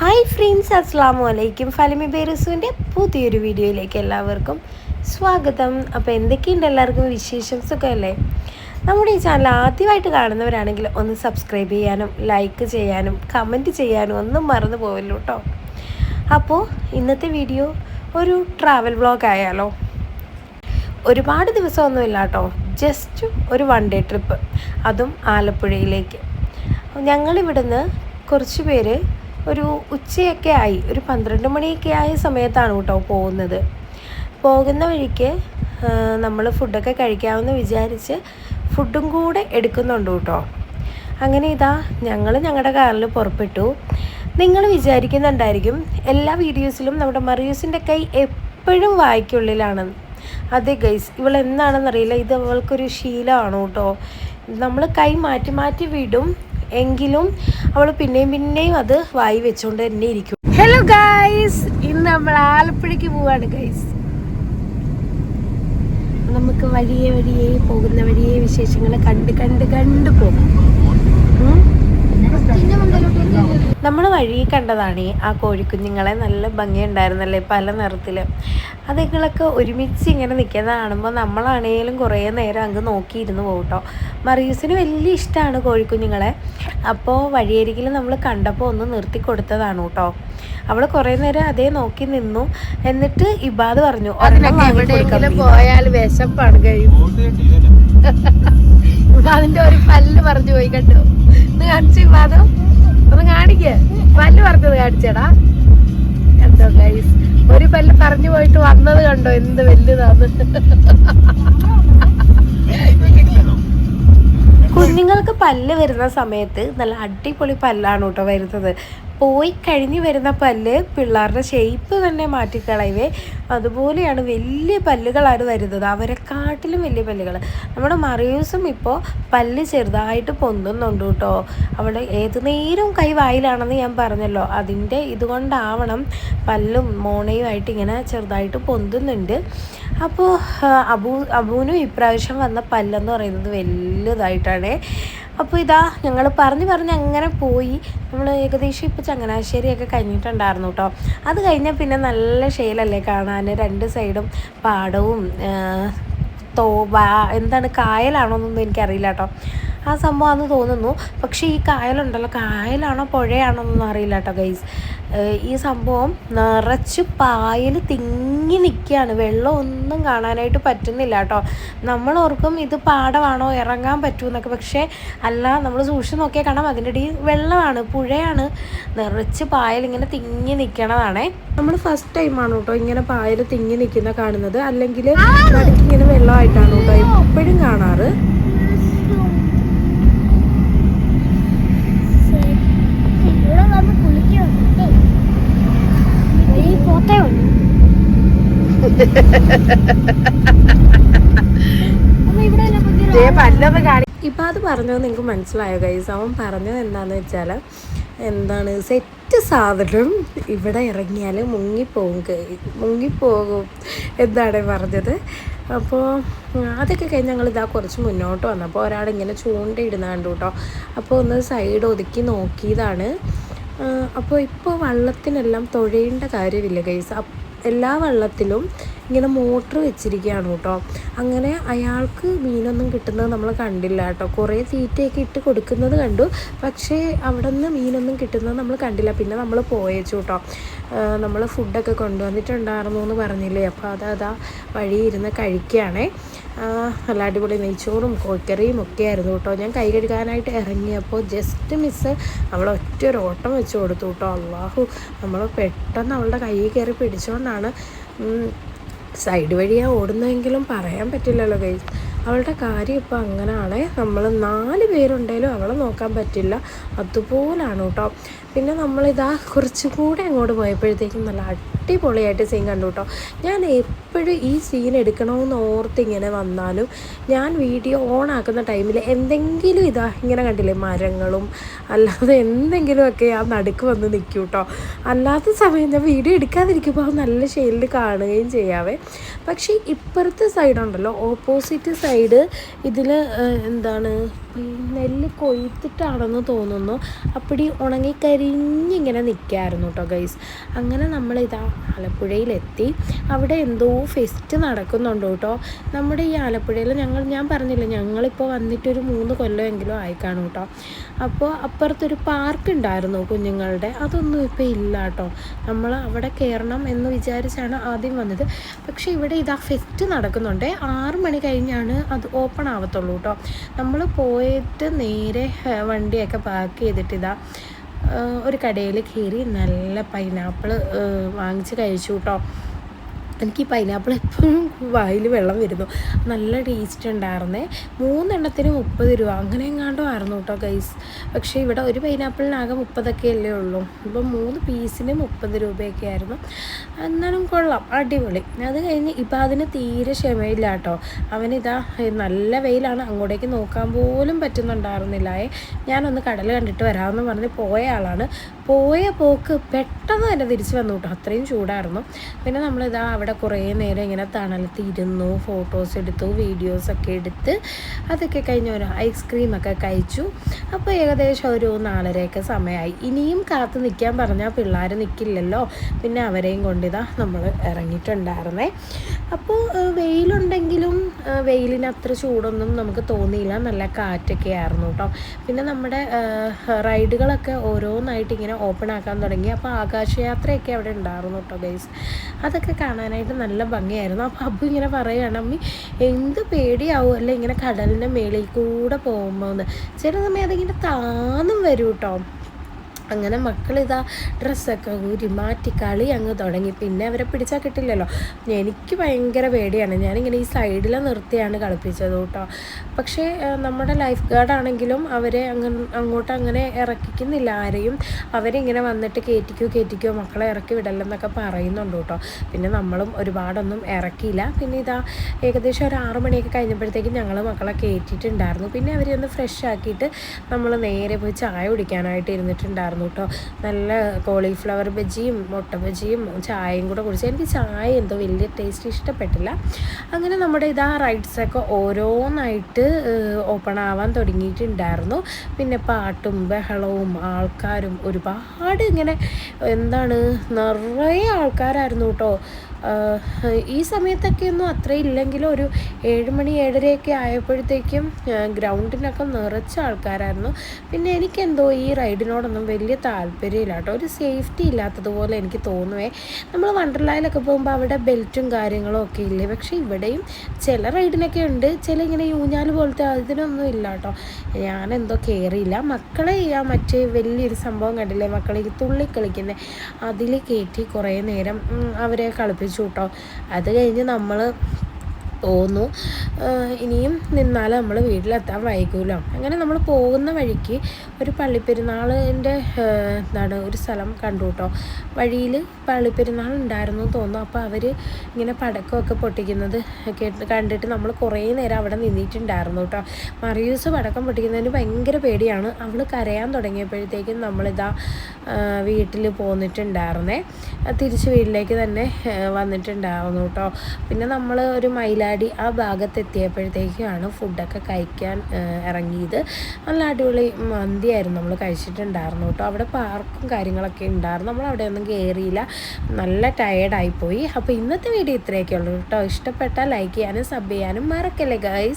Hi friends അസ്സാം വലൈക്കും ഫലിമി ബേരസുവിന്റെ പുതിയൊരു വീഡിയോയിലേക്ക് എല്ലാവർക്കും സ്വാഗതം. അപ്പോൾ എന്തൊക്കെയുണ്ട് എല്ലാവർക്കും വിശേഷം സുഖമല്ലേ നമ്മുടെ ഈ ചാനൽ ആദ്യമായിട്ട് കാണുന്നവരാണെങ്കിൽ ഒന്ന് സബ്സ്ക്രൈബ് ചെയ്യാനും ലൈക്ക് ചെയ്യാനും കമന്റ് ചെയ്യാനും ഒന്നും മറന്നു പോവല്ലോ കേട്ടോ. അപ്പോൾ ഇന്നത്തെ വീഡിയോ ഒരു ട്രാവൽ വ്ളോഗ് ആയാലോ? ഒരുപാട് ദിവസമൊന്നുമില്ല കേട്ടോ. ജസ്റ്റ് ഒരു വൺ ഡേ ട്രിപ്പ് അതും ആലപ്പുഴയിലേക്ക്. ഞങ്ങളിവിടുന്ന് കുറച്ച് പേര് ഒരു ഉച്ചയൊക്കെ ആയി. ഒരു പന്ത്രണ്ട് മണിയൊക്കെ ആയ സമയത്താണ് കേട്ടോ പോകുന്നത്. പോകുന്ന വഴിക്ക് നമ്മൾ ഫുഡൊക്കെ കഴിക്കാമെന്ന് വിചാരിച്ച് ഫുഡും കൂടെ എടുക്കുന്നുണ്ട് കേട്ടോ. അങ്ങനെ ഇതാ ഞങ്ങൾ ഞങ്ങളുടെ കാറിൽ പുറപ്പെട്ടു. നിങ്ങൾ വിചാരിക്കുന്നുണ്ടായിരിക്കും എല്ലാ വീഡിയോസിലും നമ്മുടെ മറിയൂസിന്റെ കൈ എപ്പോഴും വായിക്കുള്ളിലാണ്. അതെ ഗൈസ് ഇവൾ എന്താണെന്നറിയില്ല ഇത് അവൾക്കൊരു ശീലമാണ് കേട്ടോ. നമ്മൾ കൈ മാറ്റി മാറ്റി വിടും. എങ്കിലും അവൾ പിന്നെയും പിന്നെയും അത് വായി വെച്ചുകൊണ്ട് തന്നെ ഇരിക്കും. ഹലോ ഗൈസ് ഇന്ന് നമ്മൾ ആലപ്പുഴയ്ക്ക് പോവാണ് ഗൈസ് നമുക്ക് വഴിയെ വഴിയെ പോകുന്ന വഴിയെ വിശേഷങ്ങൾ കണ്ട് കണ്ട് കണ്ട് പോകും. നമ്മൾ വഴി കണ്ടതാണ് ആ കോഴിക്കുഞ്ഞുങ്ങളെ നല്ല ഭംഗിയുണ്ടായിരുന്നല്ലേ പല നിറത്തിൽ അതുങ്ങളൊക്കെ ഒരുമിച്ച് ഇങ്ങനെ നിൽക്കുന്നത് കാണുമ്പോൾ നമ്മളാണേലും കുറേ നേരം അങ്ങ് നോക്കിയിരുന്നു പോകട്ടോ കേട്ടോ മറിയൂസിന് വലിയ ഇഷ്ടമാണ് കോഴിക്കുഞ്ഞുങ്ങളെ. അപ്പോൾ വഴിയരികിൽ നമ്മൾ കണ്ടപ്പോൾ ഒന്ന് നിർത്തി കൊടുത്തതാണ് കേട്ടോ അവൾ കുറേ നേരം അതേ നോക്കി നിന്നു. എന്നിട്ട് ഇബാദ് പറഞ്ഞു പോയാൽ വിശപ്പാണ് കഴിയും അതിന്റെ ഒരു പല്ല് പറഞ്ഞു പോയി കണ്ടു. ഒന്ന് കാണിച്ചു ഇബാദോ. ഒന്ന് കാണിക്കേ. പല്ല് പറഞ്ഞത് കാണിച്ചടാ. എന്തോ ഗൈസ് ഒരു പല്ല് പറഞ്ഞു പോയിട്ട് വന്നത് കണ്ടോ? എന്ത് വലുതാന്ന് കുഞ്ഞുങ്ങൾക്ക് പല്ല് വരുന്ന സമയത്ത് നല്ല അടിപൊളി പല്ലാണ് കേട്ടോ വരുന്നത്. പോയി കഴിഞ്ഞ് വരുന്ന പല്ല് പിള്ളേരുടെ ഷേപ്പ് തന്നെ മാറ്റിക്കളയവേ. അതുപോലെയാണ് വലിയ പല്ലുകളാണ് വരുന്നത്. അവരെക്കാട്ടിലും വലിയ പല്ലുകൾ. നമ്മുടെ മറിയൂസും ഇപ്പോൾ പല്ല് ചെറുതായിട്ട് പൊന്തുന്നുണ്ട് കേട്ടോ. അവിടെ ഏത് നേരവും കൈ വായിലാണെന്ന് ഞാൻ പറഞ്ഞല്ലോ. അതിന്റെ ഇതുകൊണ്ടാവണം പല്ലും മോണയുമായിട്ട് ഇങ്ങനെ ചെറുതായിട്ട് പൊന്തുന്നുണ്ട്. അപ്പോൾ അബു അബുവിനും ഇപ്രാവശ്യം വന്ന പല്ലെന്ന് പറയുന്നത് വലുതായിട്ടാണ്. അപ്പോൾ ഇതാ ഞങ്ങൾ പറഞ്ഞ് പറഞ്ഞ് അങ്ങനെ പോയി. നമ്മൾ ഏകദേശം ഇപ്പോൾ ചങ്ങനാശ്ശേരിയൊക്കെ കഴിഞ്ഞിട്ടുണ്ടായിരുന്നു കേട്ടോ അത് കഴിഞ്ഞാൽ പിന്നെ നല്ല ഷെയിലല്ലേ കാണാൻ രണ്ട് സൈഡും പാടവും തോ എന്താണ് കായലാണോ എന്നൊന്നും എനിക്കറിയില്ല കേട്ടോ ആ സംഭവമാണെന്ന് തോന്നുന്നു. പക്ഷേ ഈ കായലുണ്ടല്ലോ. കായലാണോ പുഴയാണോ എന്നൊന്നും അറിയില്ല കേട്ടോ ഗൈസ് ഈ സംഭവം നിറച്ച് പായൽ തിങ്ങി നിൽക്കുകയാണ്. വെള്ളം ഒന്നും കാണാനായിട്ട് പറ്റുന്നില്ല കേട്ടോ. നമ്മൾ ഓർക്കും ഇത് പാടമാണോ? ഇറങ്ങാൻ പറ്റുമെന്നൊക്കെ പക്ഷേ അല്ല നമ്മൾ സൂക്ഷിച്ച് നോക്കിയാൽ കാണാം. അതിന്റെ ഇടയിൽ വെള്ളമാണ് പുഴയാണ്. നിറച്ച് പായൽ ഇങ്ങനെ തിങ്ങി നിൽക്കണതാണേ. നമ്മൾ ഫസ്റ്റ് ടൈമാണ് കേട്ടോ ഇങ്ങനെ പായൽ തിങ്ങി നിൽക്കുന്ന കാണുന്നത്. അല്ലെങ്കിൽ ഇങ്ങനെ വെള്ളമായിട്ടാണ് കേട്ടോ എപ്പോഴും കാണാറ് ഇവിടെ വന്ന് കുളിക്കണം ഈ പോത്തേ ഉള്ളൂ അമ്മ ഇവിടെ അല്ലേ ഭയങ്കര ദേ പല്ലൊന്ന് കാണി ഇപ്പം അത് പറഞ്ഞത് നിങ്ങൾക്ക് മനസ്സിലായോ ഗൈസ് അവൻ പറഞ്ഞത് എന്താണെന്ന് വെച്ചാൽ എന്താണ് സെറ്റ് സാധനം ഇവിടെ ഇറങ്ങിയാൽ മുങ്ങിപ്പോകും മുങ്ങിപ്പോകും എന്താണ് പറഞ്ഞത്. അപ്പോൾ അതൊക്കെ കഴിഞ്ഞ് ഞങ്ങൾ ഇതാ കുറച്ച് മുന്നോട്ട് വന്നപ്പോൾ ഒരാളിങ്ങനെ ചൂണ്ടയിടുന്ന കണ്ടു കേട്ടോ. അപ്പോൾ ഒന്ന് സൈഡ് ഒതുക്കി നോക്കിയതാണ്. അപ്പോൾ ഇപ്പോൾ വള്ളത്തിനെല്ലാം തുഴയേണ്ട കാര്യമില്ല ഗൈസ് എല്ലാ വള്ളത്തിലും ഇങ്ങനെ മോട്ടർ വെച്ചിരിക്കുകയാണ് കേട്ടോ. അങ്ങനെ അയാൾക്ക് മീനൊന്നും കിട്ടുന്നത് നമ്മൾ കണ്ടില്ല കേട്ടോ. കുറേ തീറ്റയൊക്കെ ഇട്ട് കൊടുക്കുന്നത് കണ്ടു. പക്ഷേ അവിടെ നിന്ന് മീനൊന്നും കിട്ടുന്നത് നമ്മൾ കണ്ടില്ല. പിന്നെ നമ്മൾ പോയേച്ചു കേട്ടോ. നമ്മൾ ഫുഡൊക്കെ കൊണ്ടുവന്നിട്ടുണ്ടായിരുന്നു എന്ന് പറഞ്ഞില്ലേ. അപ്പോൾ അത് വഴി ഇരുന്ന് കഴിക്കുകയാണേ. നല്ല അടിപൊളി നെയ്ച്ചോറും കോഴിക്കറിയും ഒക്കെ ആയിരുന്നു കേട്ടോ. ഞാൻ കൈ കഴുകാനായിട്ട് ഇറങ്ങിയപ്പോൾ ജസ്റ്റ് മിസ്സ് അവൾ ഒറ്റ ഒരു ഓട്ടം വെച്ച് കൊടുത്തു കേട്ടോ. അള്ളാഹു നമ്മൾ പെട്ടെന്ന് അവളുടെ കൈ കയറി പിടിച്ചുകൊണ്ടാണ് സൈഡ് വഴിയാണ് ഓടുന്നതെങ്കിലും പറയാൻ പറ്റില്ലല്ലോ ഗൈസ് അവളുടെ കാര്യം ഇപ്പോൾ അങ്ങനെയാണ് നമ്മൾ നാല് പേരുണ്ടെങ്കിലും അവളെ നോക്കാൻ പറ്റില്ല. അതുപോലാണ് കേട്ടോ പിന്നെ നമ്മളിതാ കുറച്ചും കൂടെ അങ്ങോട്ട് പോയപ്പോഴത്തേക്കും നല്ല അടിപൊളിയായിട്ട് സീൻ കണ്ടു കേട്ടോ ഞാൻ എപ്പോഴും ഈ സീൻ എടുക്കണമെന്ന് ഓർത്ത് ഇങ്ങനെ വന്നാലും ഞാൻ വീഡിയോ ഓൺ ആക്കുന്ന ടൈമിൽ എന്തെങ്കിലും ഇതാ ഇങ്ങനെ കണ്ടില്ലേ? മരങ്ങളും അല്ലാതെ എന്തെങ്കിലുമൊക്കെ ആ നടുക്ക് വന്ന് നിൽക്കും കേട്ടോ അല്ലാത്ത സമയം ഞാൻ വീഡിയോ എടുക്കാതിരിക്കുമ്പോൾ നല്ല ഷെയിലിൽ കാണുകയും ചെയ്യാവേ. പക്ഷേ ഇപ്പുറത്തെ സൈഡുണ്ടല്ലോ ഓപ്പോസിറ്റ് സൈഡ് ഇതിൽ എന്താണ് നെല്ല് കൊയ്ത്തിട്ടാണെന്ന് തോന്നുന്നു. അപ്പടി ഉണങ്ങിക്കരിഞ്ഞിങ്ങനെ നിൽക്കായിരുന്നു കേട്ടോ ഗൈസ് അങ്ങനെ നമ്മളിതാ ആലപ്പുഴയിലെത്തി. അവിടെ എന്തോ ഫെസ്റ്റ് നടക്കുന്നുണ്ട് കേട്ടോ നമ്മുടെ ഈ ആലപ്പുഴയിൽ ഞങ്ങൾ ഞാൻ പറഞ്ഞില്ല ഞങ്ങളിപ്പോൾ വന്നിട്ടൊരു മൂന്ന് കൊല്ലമെങ്കിലും ആയി കാണും കേട്ടോ അപ്പോൾ അപ്പുറത്തൊരു പാർക്ക് ഉണ്ടായിരുന്നു കുഞ്ഞുങ്ങളുടെ. അതൊന്നും ഇപ്പോൾ ഇല്ല കേട്ടോ നമ്മൾ അവിടെ കയറണം എന്ന് വിചാരിച്ചാണ് ആദ്യം വന്നത്. പക്ഷേ ഇവിടെ ഇതാ ഫെസ്റ്റ് നടക്കുന്നുണ്ട്. ആറ് മണി കഴിഞ്ഞാണ് അത് ഓപ്പൺ ആവത്തുള്ളൂ കേട്ടോ നമ്മൾ പോയിട്ട് നേരെ വണ്ടിയൊക്കെ പാക്ക് ചെയ്തിട്ട് ഇതാ ഒരു കടയിൽ കയറി നല്ല പൈനാപ്പിൾ വാങ്ങിച്ച് കഴിച്ചു കേട്ടോ എനിക്ക് പൈനാപ്പിൾ എപ്പോഴും വായിൽ വെള്ളം വരുന്നു. നല്ല ടേസ്റ്റ് ഉണ്ടായിരുന്നേ. മൂന്നെണ്ണത്തിന് മുപ്പത് രൂപ. അങ്ങനെ എങ്ങാണ്ടോ ആയിരുന്നു കേട്ടോ ഗൈസ് പക്ഷേ ഇവിടെ ഒരു പൈനാപ്പിളിനാകെ മുപ്പതൊക്കെ അല്ലേ ഉള്ളൂ. ഇപ്പം മൂന്ന് പീസിന് മുപ്പത് രൂപയൊക്കെ ആയിരുന്നു. എന്നാലും കൊള്ളാം. അടിപൊളി. അത് കഴിഞ്ഞ് ഇപ്പം അതിന് തീരെ ക്ഷമയില്ല കേട്ടോ അവനിതാ നല്ല വെയിലാണ്. അങ്ങോട്ടേക്ക് നോക്കാൻ പോലും പറ്റുന്നുണ്ടായിരുന്നില്ല ഞാനൊന്ന് കടൽ കണ്ടിട്ട് വരാമെന്ന് പറഞ്ഞ് പോയ ആളാണ്. പോയ പോക്ക് പെട്ടെന്ന് തന്നെ തിരിച്ച് വന്നു കേട്ടോ. അത്രയും ചൂടായിരുന്നു. പിന്നെ നമ്മളിതാ അവിടെ കുറേ നേരം ഇങ്ങനെ തണലത്ത് ഇരുന്നു ഫോട്ടോസ് എടുത്തു വീഡിയോസൊക്കെ എടുത്ത് അതൊക്കെ കഴിഞ്ഞ് ഒരു ഐസ്ക്രീമൊക്കെ കഴിച്ചു. അപ്പോൾ ഏകദേശം ഒരു നാലരയൊക്കെ സമയമായി. ഇനിയും കാത്ത് നിൽക്കാൻ പറഞ്ഞാൽ പിള്ളേർ നിൽക്കില്ലല്ലോ പിന്നെ അവരെയും കൊണ്ടിതാ നമ്മൾ ഇറങ്ങിയിട്ടുണ്ടായിരുന്നേ. അപ്പോൾ വെയിലുണ്ടെങ്കിലും വെയിലിന് അത്ര ചൂടൊന്നും നമുക്ക് തോന്നിയില്ല. നല്ല കാറ്റൊക്കെ ആയിരുന്നു കേട്ടോ. പിന്നെ നമ്മുടെ റൈഡുകളൊക്കെ ഓരോന്നായിട്ട് ഇങ്ങനെ ഓപ്പൺ ആക്കാൻ തുടങ്ങി. അപ്പോൾ ആകാശയാത്രയൊക്കെ അവിടെ ഉണ്ടായിരുന്നു കേട്ടോ ഗൈസ് അതൊക്കെ കാണാനായിട്ട് നല്ല ഭംഗിയായിരുന്നു. അപ്പോൾ അബ്ബു ഇങ്ങനെ പറയുകയാണ് അമ്മി എന്ത് പേടിയാവും? അല്ലേ ഇങ്ങനെ കടലിന്റെ മേളിൽ കൂടെ പോകുമ്പോൾ? ചില സമയം അതിങ്ങനെ താന്നും വരും കേട്ടോ. അങ്ങനെ മക്കളിതാ ഡ്രസ്സൊക്കെ ഊരി മാറ്റി കളി അങ്ങ് തുടങ്ങി. പിന്നെ അവരെ പിടിച്ചാൽ കിട്ടില്ലല്ലോ. എനിക്ക് ഭയങ്കര പേടിയാണ്. ഞാനിങ്ങനെ ഈ സൈഡിൽ നിർത്തിയാണ് കളിപ്പിച്ചത് കേട്ടോ. പക്ഷേ നമ്മുടെ ലൈഫ് ഗാർഡ് ആണെങ്കിലും അവരെ അങ്ങ് അങ്ങോട്ട് അങ്ങനെ ഇറക്കിക്കുന്നില്ല. ആരെയും അവരിങ്ങനെ വന്നിട്ട് കയറ്റിക്കോ കയറ്റിക്കോ മക്കളെ ഇറക്കി വിടല്ലെന്നൊക്കെ പറയുന്നുണ്ട് കേട്ടോ. പിന്നെ നമ്മളും ഒരുപാടൊന്നും ഇറക്കിയില്ല. പിന്നെ ഇതാ ഏകദേശം ഒരു ആറ് മണിയൊക്കെ കഴിഞ്ഞപ്പോഴത്തേക്കും ഞങ്ങൾ മക്കളെ കയറ്റിയിട്ടുണ്ടായിരുന്നു പിന്നെ അവരെ ഒന്ന് ഫ്രഷ് ആക്കിയിട്ട് നമ്മൾ നേരെ പോയി ചായ കുടിക്കാനായിട്ട് ഇരുന്നിട്ടുണ്ടായിരുന്നു. കേട്ടോ. നല്ല കോളിഫ്ലവർ ബജിയും മുട്ട ബജിയും ചായയും കൂടെ കുടിച്ച് എനിക്ക് ചായ എന്തോ വലിയ ടേസ്റ്റ് ഇഷ്ടപ്പെട്ടില്ല. അങ്ങനെ നമ്മുടെ ഇതാ റൈഡ്സൊക്കെ ഓരോന്നായിട്ട് ഓപ്പൺ ആവാൻ തുടങ്ങിയിട്ടുണ്ടായിരുന്നു. പിന്നെ പാട്ടും ബഹളവും ആൾക്കാരും ഒരുപാട് ഇങ്ങനെ എന്താണ് നിറയെ ആൾക്കാരായിരുന്നു കേട്ടോ. ഈ സമയത്തൊക്കെയൊന്നും അത്രയും അത്ര ഇല്ലെങ്കിലും ഒരു ഏഴ് മണി ഏഴരയൊക്കെ ആയപ്പോഴത്തേക്കും ഗ്രൗണ്ടിനൊക്കെ നിറച്ച ആൾക്കാരായിരുന്നു. പിന്നെ എനിക്കെന്തോ ഈ റൈഡിനോടൊന്നും വലിയ താല്പര്യമില്ല കേട്ടോ. ഒരു സേഫ്റ്റി ഇല്ലാത്തതുപോലെ എനിക്ക് തോന്നുവേ. നമ്മൾ വണ്ടർലായിലൊക്കെ പോകുമ്പോൾ അവിടെ ബെൽറ്റും കാര്യങ്ങളും ഒക്കെ ഇല്ലേ? പക്ഷേ ഇവിടെയും ചില റൈഡിനൊക്കെ ഉണ്ട്. ചില ഇങ്ങനെ യൂഞ്ഞാൽ പോലത്തെ അതിനൊന്നും ഇല്ല കേട്ടോ. എന്തോ കയറിയില്ല മക്കളെ ആ മറ്റേ വലിയൊരു സംഭവം കണ്ടില്ലേ? മക്കളെ തുള്ളി കളിക്കുന്നത് അതിൽ കയറ്റി കുറേ നേരം അവരെ കളിപ്പിച്ചു കേട്ടോ. അത് കഴിഞ്ഞ് നമ്മൾ ആഹ് ഇനിയും നിന്നാൽ നമ്മൾ വീട്ടിലെത്താൻ വൈകുമല്ലോ അങ്ങനെ നമ്മൾ പോകുന്ന വഴിക്ക് ഒരു പള്ളിപ്പെരുന്നാളിന്റെ എന്താണ് ഒരു സ്ഥലം കണ്ടു കേട്ടോ. വഴിയിൽ പള്ളിപ്പെരുന്നാൾ ഉണ്ടായിരുന്നു തോന്നുന്നു. അപ്പോൾ അവർ ഇങ്ങനെ പടക്കമൊക്കെ പൊട്ടിക്കുന്നത് കേട്ട് കണ്ടിട്ട് നമ്മൾ കുറേ നേരം അവിടെ നിന്നിട്ടുണ്ടായിരുന്നു കേട്ടോ. മറിയൂസ് പടക്കം പൊട്ടിക്കുന്നതിന് ഭയങ്കര പേടിയാണ്. അവൾ കരയാൻ തുടങ്ങിയപ്പോഴത്തേക്കും നമ്മളിതാ വീട്ടിൽ പോന്നിട്ടുണ്ടായിരുന്നേ. തിരിച്ച് വീട്ടിലേക്ക് തന്നെ വന്നിട്ടുണ്ടായിരുന്നു കേട്ടോ. പിന്നെ നമ്മൾ ഒരു മയിലാടി ആ ഭാഗത്തെത്തിയപ്പോഴത്തേക്കാണ് ഫുഡൊക്കെ കഴിക്കാൻ ഇറങ്ങിയത്. നല്ല അടിപൊളി മന്തിയായിരുന്നു നമ്മൾ കഴിച്ചിട്ടുണ്ടായിരുന്നു കേട്ടോ. അവിടെ പാർക്കും കാര്യങ്ങളൊക്കെ ഉണ്ടായിരുന്നു. നമ്മൾ അവിടെ ഒന്നും കയറിയില്ല നല്ല ടയേർഡായിപ്പോയി അപ്പോൾ ഇന്നത്തെ വീഡിയോ ഇത്രയൊക്കെ ഉള്ളൂ കേട്ടോ. ഇഷ്ടപ്പെട്ടാൽ ലൈക്ക് ചെയ്യാനും സബ് ചെയ്യാനും മറക്കല്ലേ ഗൈസ്